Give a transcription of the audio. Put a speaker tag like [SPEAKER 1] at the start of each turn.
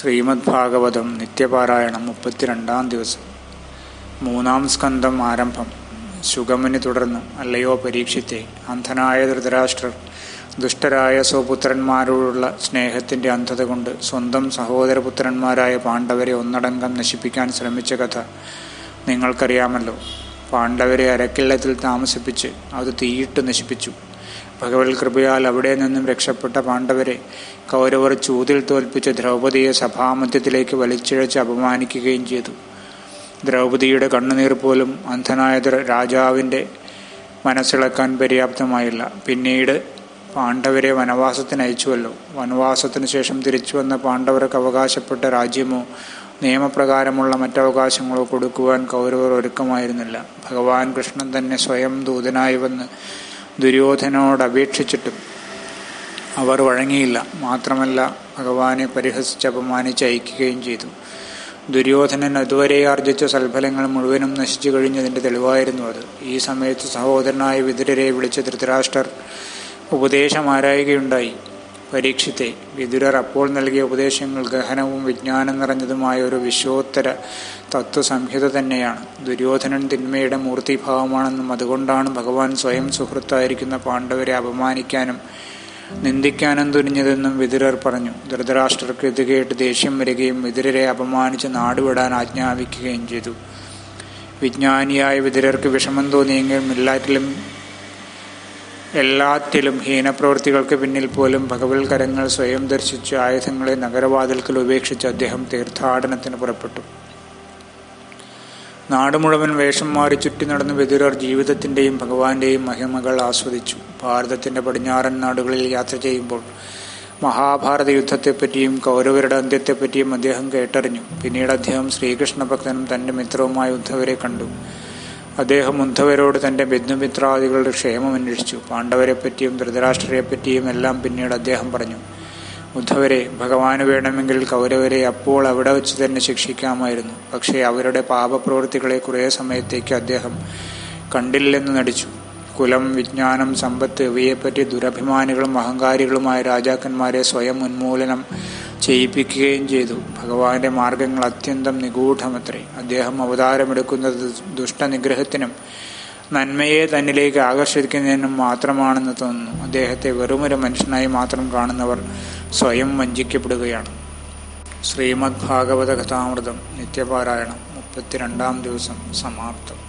[SPEAKER 1] ശ്രീമദ് ഭാഗവതം നിത്യപാരായണം മുപ്പത്തിരണ്ടാം ദിവസം. മൂന്നാം സ്കന്ധം ആരംഭം. ശുഗമന് തുടർന്ന് അല്ലയോ പരീക്ഷിത്തെ. അന്ധനായ ധൃതരാഷ്ട്രർ ദുഷ്ടരായ സ്വപുത്രന്മാരോടുള്ള സ്നേഹത്തിന്റെ അന്ധത കൊണ്ട് സ്വന്തം സഹോദരപുത്രന്മാരായ പാണ്ഡവരെ ഒന്നടങ്കം നശിപ്പിക്കാൻ ശ്രമിച്ച കഥ നിങ്ങൾക്കറിയാമല്ലോ. പാണ്ഡവരെ അരക്കിള്ളത്തിൽ താമസിപ്പിച്ച് അത് തീയിട്ട് നശിപ്പിച്ചു. ഭഗവത് കൃപയാൽ അവിടെ നിന്നും രക്ഷപ്പെട്ട പാണ്ഡവരെ കൗരവർ ചൂതിൽ തോൽപ്പിച്ച് ദ്രൗപദിയെ സഭാമധ്യത്തിലേക്ക് വലിച്ചിഴച്ച് അപമാനിക്കുകയും ചെയ്തു. ദ്രൗപദിയുടെ കണ്ണുനീർ പോലും അന്ധനായ രാജാവിന്റെ മനസ്സിളക്കാൻ പര്യാപ്തമായില്ല. പിന്നീട് പാണ്ഡവരെ വനവാസത്തിന് അയച്ചുവല്ലോ. വനവാസത്തിന് ശേഷം തിരിച്ചു വന്ന പാണ്ഡവർക്ക് അവകാശപ്പെട്ട രാജ്യമോ നിയമപ്രകാരമുള്ള മറ്റവകാശങ്ങളോ കൊടുക്കുവാൻ കൗരവർ ഒരുക്കമായിരുന്നില്ല. ഭഗവാൻ കൃഷ്ണൻ തന്നെ സ്വയം ദൂതനായി വന്ന് ദുര്യോധനോട് അപേക്ഷിച്ചിട്ടും അവർ വഴങ്ങിയില്ല. മാത്രമല്ല ഭഗവാനെ പരിഹസിച്ച് അപമാനിച്ച് അയക്കുകയും ചെയ്തു. ദുര്യോധനൻ അതുവരെ ആർജിച്ച സൽഫലങ്ങൾ മുഴുവനും നശിച്ചു കഴിഞ്ഞതിന്റെ തെളിവായിരുന്നു അത്. ഈ സമയത്ത് സഹോദരനായ വിദുരരെ വിളിച്ച് ധൃതരാഷ്ട്രർ ഉപദേശം ആരായുകയുണ്ടായി. പരീക്ഷിത്തെ. വിദുരർ അപ്പോൾ നൽകിയ ഉപദേശങ്ങൾ ഗഹനവും വിജ്ഞാനം നിറഞ്ഞതുമായ ഒരു വിശ്വോത്തര തത്വസംഹിത തന്നെയാണ്. ദുര്യോധനൻ തിന്മയുടെ മൂർത്തിഭാവമാണെന്നും അതുകൊണ്ടാണ് ഭഗവാൻ സ്വയം സുഹൃത്തായിരിക്കുന്ന പാണ്ഡവരെ അപമാനിക്കാനും നിന്ദിക്കാനും തുനിഞ്ഞതെന്നും വിദുരർ പറഞ്ഞു. ധൃതരാഷ്ട്രർക്ക് ഇത് കേട്ട് ദേഷ്യം വരികയും വിദുരരെ അപമാനിച്ച് നാടുവിടാൻ ആജ്ഞാപിക്കുകയും ചെയ്തു. വിജ്ഞാനിയായ വിദുരർക്ക് വിഷമം തോന്നിയെങ്കിലും എല്ലാറ്റിലും എല്ലാറ്റിലും ഹീനപ്രവൃത്തികൾക്ക് പിന്നിൽ പോലും ഭഗവത് കരങ്ങൾ സ്വയം ദർശിച്ച് ആയുധങ്ങളെ നഗരവാതിൽക്കൽ ഉപേക്ഷിച്ച് അദ്ദേഹം തീർത്ഥാടനത്തിന് പുറപ്പെട്ടു. നാട് മുഴുവൻ വേഷം മാറി ചുറ്റി നടന്ന വിതുരർ ജീവിതത്തിന്റെയും ഭഗവാന്റെയും മഹിമകൾ ആസ്വദിച്ചു. ഭാരതത്തിന്റെ പടിഞ്ഞാറൻ നാടുകളിൽ യാത്ര ചെയ്യുമ്പോൾ മഹാഭാരത യുദ്ധത്തെപ്പറ്റിയും കൗരവരുടെ അന്ത്യത്തെപ്പറ്റിയും അദ്ദേഹം കേട്ടറിഞ്ഞു. പിന്നീട് അദ്ദേഹം ശ്രീകൃഷ്ണ ഭക്തനും തന്റെ മിത്രവുമായ ഉദ്ധവരെ കണ്ടു. അദ്ദേഹം ഉദ്ധവരോട് തന്റെ ബന്ധുമിത്രാദികളുടെ ക്ഷേമം അന്വേഷിച്ചു. പാണ്ഡവരെപ്പറ്റിയും ധൃതരാഷ്ട്രരെപ്പറ്റിയും എല്ലാം പിന്നീട് അദ്ദേഹം പറഞ്ഞു ഉദ്ധവരെ ഭഗവാന് വേണമെങ്കിൽ കൗരവരെ അപ്പോൾ അവിടെ വെച്ച് തന്നെ ശിക്ഷിക്കാമായിരുന്നു. പക്ഷേ അവരുടെ പാപപ്രവൃത്തികളെ കുറേ സമയത്തേക്ക് അദ്ദേഹം കണ്ടില്ലെന്ന് നടിച്ചു. കുലം വിജ്ഞാനം സമ്പത്ത് ഇവയെപ്പറ്റി ദുരഭിമാനികളും അഹങ്കാരികളുമായ രാജാക്കന്മാരെ സ്വയം ഉന്മൂലനം ചെയ്യിപ്പിക്കുകയും ചെയ്തു. ഭഗവാന്റെ മാർഗങ്ങൾ അത്യന്തം നിഗൂഢമത്രേ. അദ്ദേഹം അവതാരമെടുക്കുന്നത് ദുഷ്ടനിഗ്രഹത്തിനും നന്മയെ തന്നിലേക്ക് ആകർഷിക്കുന്നതിനും മാത്രമാണെന്ന് തോന്നുന്നു. അദ്ദേഹത്തെ വെറുമൊരു മനുഷ്യനായി മാത്രം കാണുന്നവർ സ്വയം വഞ്ചിക്കപ്പെടുകയാണ്. ശ്രീമദ് ഭാഗവത കഥാമൃതം നിത്യപാരായണം മുപ്പത്തിരണ്ടാം ദിവസം സമാപ്തം.